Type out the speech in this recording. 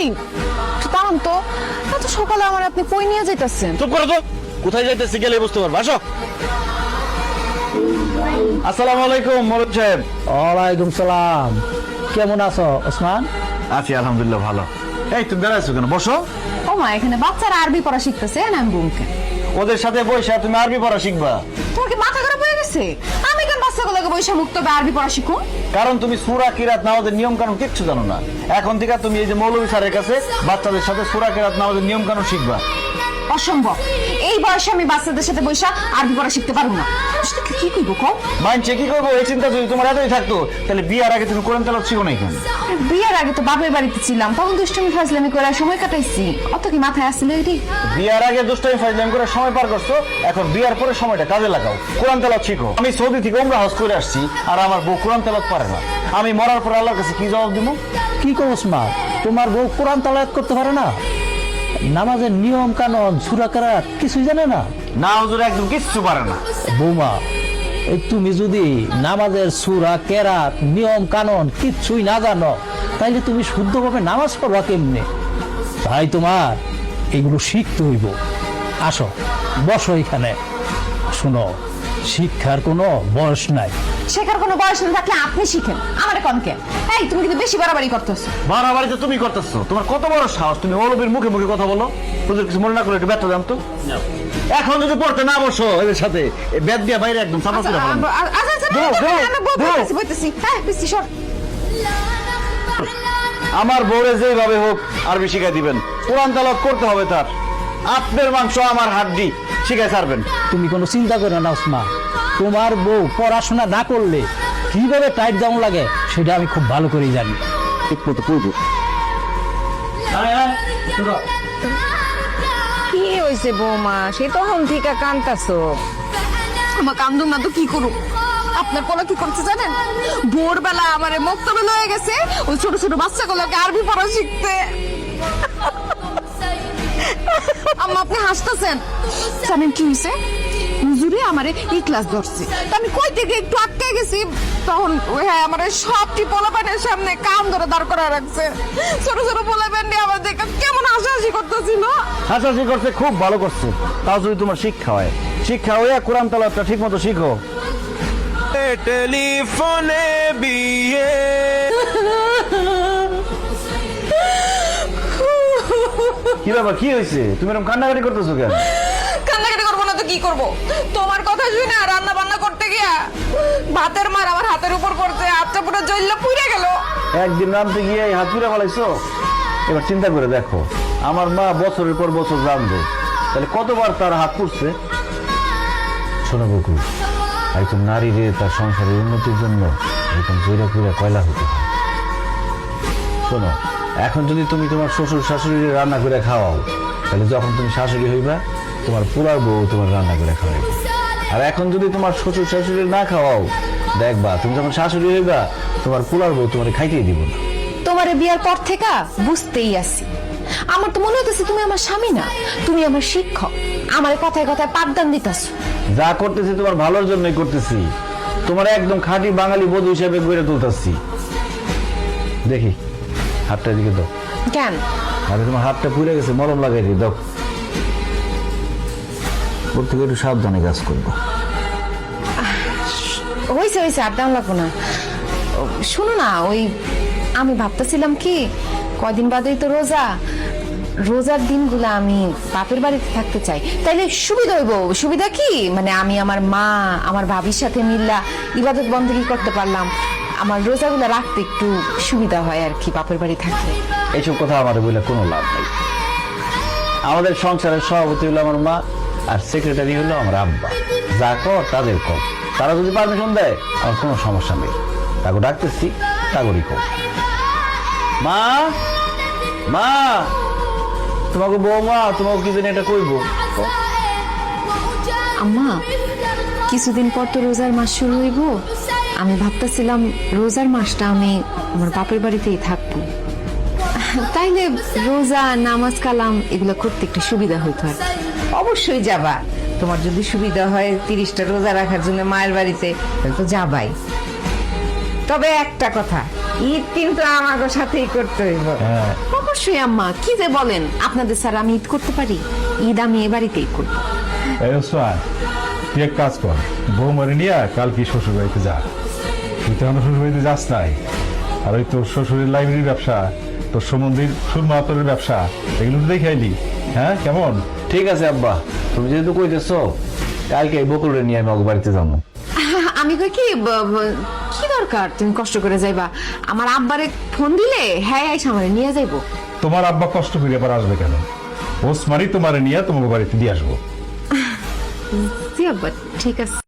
এই দাঁড়ান তো। এত সকালে আমার আপনি কই নিয়ে যাইতেছেন? চুপ করো তো। কোথায় যাইতেছি গেলে বুঝতে পারব। আসো। আসসালামু আলাইকুম মরদ সাহেব। ওয়ালাইকুম সালাম। কেমন আছো ওসমান? আছি আলহামদুলিল্লাহ ভালো। এই তুমি দাঁড়াইছো কেন? বসো। ও মা এখানে বাচ্চারা আরবি পড়া শিখতেছে না আমি বোনকে ওদের সাথে বসে তুমি আরবি পড়া শিখবা। তোমার কি মাথা খারাপ হয়ে গেছে? কেন বৈশা মুক্ত হবে আরবি পড়া শিখুন। কারণ তুমি সুরা, কিরাত, নামাজের নিয়ম কানুন কিচ্ছু জানো না। এখন থেকে তুমি এই যে মৌলভী স্যারের কাছে বাচ্চাদের সাথে সুরা, কিরাত, নামাজের নিয়ম কানুন শিখবা। অসম্ভব। এই বয়সে আমি বাচ্চাদের সাথে বৈশা আরবি পড়া শিখতে পারব না। কি করব কও? মানছে কি করব? এই চিন্তা যদি তোমার এতই থাকতো তাহলে বিয়ার আগে তুমি কোরআন তেলাওয়াত শিখো না কেন বিয়ের আগে তো বাপের বাড়িতে ছিলাম তখন দুষ্টমি ফাজলামি করে সময় কাটাইছি। অত কি মাথায় আসছিল এটি? বিয়ার আগে দুষ্টামি ফাইজলাম করে সময় পার করছ এখন বিয়ার পরে সময়টা কাজে লাগাও। কোরআন তেলাওয়াত শিখো। আমি সৌদি থেকে উমরা হজ করে আসছি আর আমার বউ কোরআন তেলাওয়াত পারে না। আমি মরার পর আল্লাহর কাছে কি জবাব দিব? কি কো ওসমান তোমার বউ কোরআন তালায়াত করতে পারে না? নামাজের নিয়ম কানুন সুরা কারাত কিছুই জানে না। না হুজুর একদম কিচ্ছু পারে না। বৌমা এই তুমি যদি নামাজের সুরা কেরাত নিয়ম কানুন কিচ্ছুই না জানো তাইলে তুমি শুদ্ধভাবে নামাজ পড়বা কেমনে? ভাই তোমার এগুলো শিখতে হইব। আসো বসো এখানে। শুনো শিক্ষার কোনো বয়স নাই। শেখার কোনো বয়স না থাকলে আপনি শিখেন আমার কনকে এই তুমি কিন্তু বেশি বাড়াবাড়ি করতেছো বাড়াবাড়িতে তুমি করতেছো তোমার কত বড় সাহস তুমি অলবির মুখে মুখে কথা বলো হুজুর কিছু মনে না করে একটু ব্যর্থ দাম তো এখন যদি পড়তে না বসো এদের সাথে এই ব্যাট দিয়ে বাইরে একদম চাপা করে ফেলাম আচ্ছা আচ্ছা। বলতেছি হ্যাঁ বেশি সর আমার বউরে যেভাবে হোক আরবি শিখাই দিবেন কোরআন তালাত করতে হবে তার আপনার মাংস আমার হাড্ডি শিখাই ছাড়বেন তুমি কোনো চিন্তা করো না ওসমান তোমার বউ পড়াশোনা না করলে কীভাবে টাইট ডাউন লাগে সেটা আমি খুব ভালো করেই জানি। ঠিক মতো করব কি হয়েছে বৌমা? সে তখন থেকে কান্তাছো। আমার কান্দুম না তো কি করুক আপনার পোলা কি করছে জানেন? ভোরবেলা আমার মক্তবে লয়ে গেছে ওই ছোট ছোট বাচ্চাগুলোকে আরবি পড়া শিখতে। আম্মা আপনি হাসতেছেন? জানেন কি হয়েছে হুজুরে আমারে এই ক্লাস ধরছে। আমি কই থেকে একটু আটকে গেছি? তখন হ্যাঁ আমার সবটি পোলাপানের সামনে কাম ধরে দাঁড় করা রাখছে। ছোট ছোট পোলাপান নিয়ে আমার দেখে কেমন হাসাহাসি করতেছিল হাসাহাসি করছে খুব ভালো করছে। তাও যদি তোমার শিক্ষা হয়। শিক্ষা হয়ে কোরআন তালাতটা ঠিক মতো শিখো টেলিফোনে বিয়ে। কি ব্যাপার কি হয়েছে তুমি এরকম কান্নাকাটি করতেছো কেন? তো কি করব? তোমার কথা শুনে রান্না বান্না করতে গিয়া ভাতের মার আমার হাতের উপর পড়ছে হাতটা পুরো জ্বললে পুড়ে গেল। একদিন রাঁধতে গিয়ে এই হাত পুড়ে ফেলাইছো? এবার চিন্তা করে দেখো আমার মা বছরের পর বছর রাঁধবে। তাহলে কতবার তার হাত পুড়ছে? শোনো বকু একজন নারীরে তার সংসারের উন্নতির জন্য এরকম জৈরা পুরা কয়লা হতে হয়। শোনো এখন যদি তুমি তোমার শ্বশুর শাশুড়ি রান্না করে খাওয়াও তাহলে যখন তুমি শাশুড়ি হইবা তোমার পুরার বউ তোমার রান্না করে খাওয়াইবে আর এখন যদি তোমার শ্বশুর শাশুড়ি না খাওয়াও দেখবা তুমি যখন শাশুড়ি হইবা তোমার পুরার বউ তোমার খাইতেই দিব না। তোমারে বিয়ার পর থেকে বুঝতেই আসি আমার তো মনে হতেছে তুমি আমার স্বামী না তুমি আমার শিক্ষক। আমার কথায় কথায় পাঠদান দিতেছ। যা করতেছি তোমার ভালোর জন্যই করতেছি। তোমার একদম খাঁটি বাঙালি বধূ হিসেবে গড়ে তুলতেছি। দেখি হাতটা দিকে দাও। কেন? আরে তোমার হাতটা পুড়ে গেছে মলম লাগাই দিই দাও। ওর থেকে একটু সাবধানে কাজ করব। হয়েছে হয়েছে আর দাম লাগবো না। শোনো না ওই আমি ভাবতেছিলাম কি কদিন বাদেই তো রোজা। রোজার দিনগুলো আমি বাপের বাড়িতে থাকতে চাই। তাইলে সুবিধা হইব সুবিধা কি? মানে আমি আমার মা আমার ভাবির সাথে মিল্লা ইবাদত বন্দী করতে পারলাম। আমার রোজাগুলো রাখতে একটু সুবিধা হয় আর কি বাপের বাড়ি থাকলে। এইসব কথা আমাদের বলে কোনো লাভ নেই। আমাদের সংসারের সভাপতি হলো আমার মা আর সেক্রেটারি হলো আমার আব্বা। যা কর তাদের কর। তারা যদি পারমিশন দেয়, আমার কোনো সমস্যা নেই। তাকে ডাকতেছি তাগরই কর। মা! মা! তোমাকে বৌমা, তোমাকে কি এটা কইবো? আম্মা, কিছুদিন পর তো রোজার মাস শুরু হইব। আমি ভাবতেছিলাম রোজার মাসটা আমি আমার বাপের বাড়িতেই থাকব। তাইলে রোজা, নামাজ, কালাম, এগুলো করতে একটু সুবিধা হইতো আর কি। অবশ্যই যাবা। তোমার যদি সুবিধা হয় তিরিশটা রোজা রাখার জন্য মায়ের বাড়িতে তাহলে তো যাবাই। তবে একটা কথা ঈদ কিন্তু আমাকে সাথেই করতে হইব। হ্যাঁ। অবশ্যই আম্মা কি যে বলেন আপনাদের স্যার আমি ঈদ করতে পারি? ঈদ আমি এ বাড়িতেই করব। তুই এক কাজ কর বউ মরে নিয়ে কাল কি শ্বশুর বাড়িতে যা। তুই তো আমার শ্বশুর বাড়িতে যাস নাই। আর ওই তোর শ্বশুরের লাইব্রেরির ব্যবসা তোর সমন্দির সুরমা আতরের ব্যবসা এগুলো তো দেখে আইলি। হ্যাঁ কেমন? ঠিক আছে আব্বা। তুমি যেহেতু কইতেছো কালকে এই বকুলরে নিয়ে আমি বাড়িতে যাব। আমি কই কি ব- ব- কি দরকার? তুমি কষ্ট করে যাইবা। আমার আব্বারে ফোন দিলে হ্যাঁ আইসা আমারে নিয়ে যাইবো। তোমার আব্বা কষ্ট করে আবার আসবে কেন? ওসমারি তোমার নিয়ে তোমার বাড়িতে দিয়ে আসব। জি আব্বা ঠিক আছে।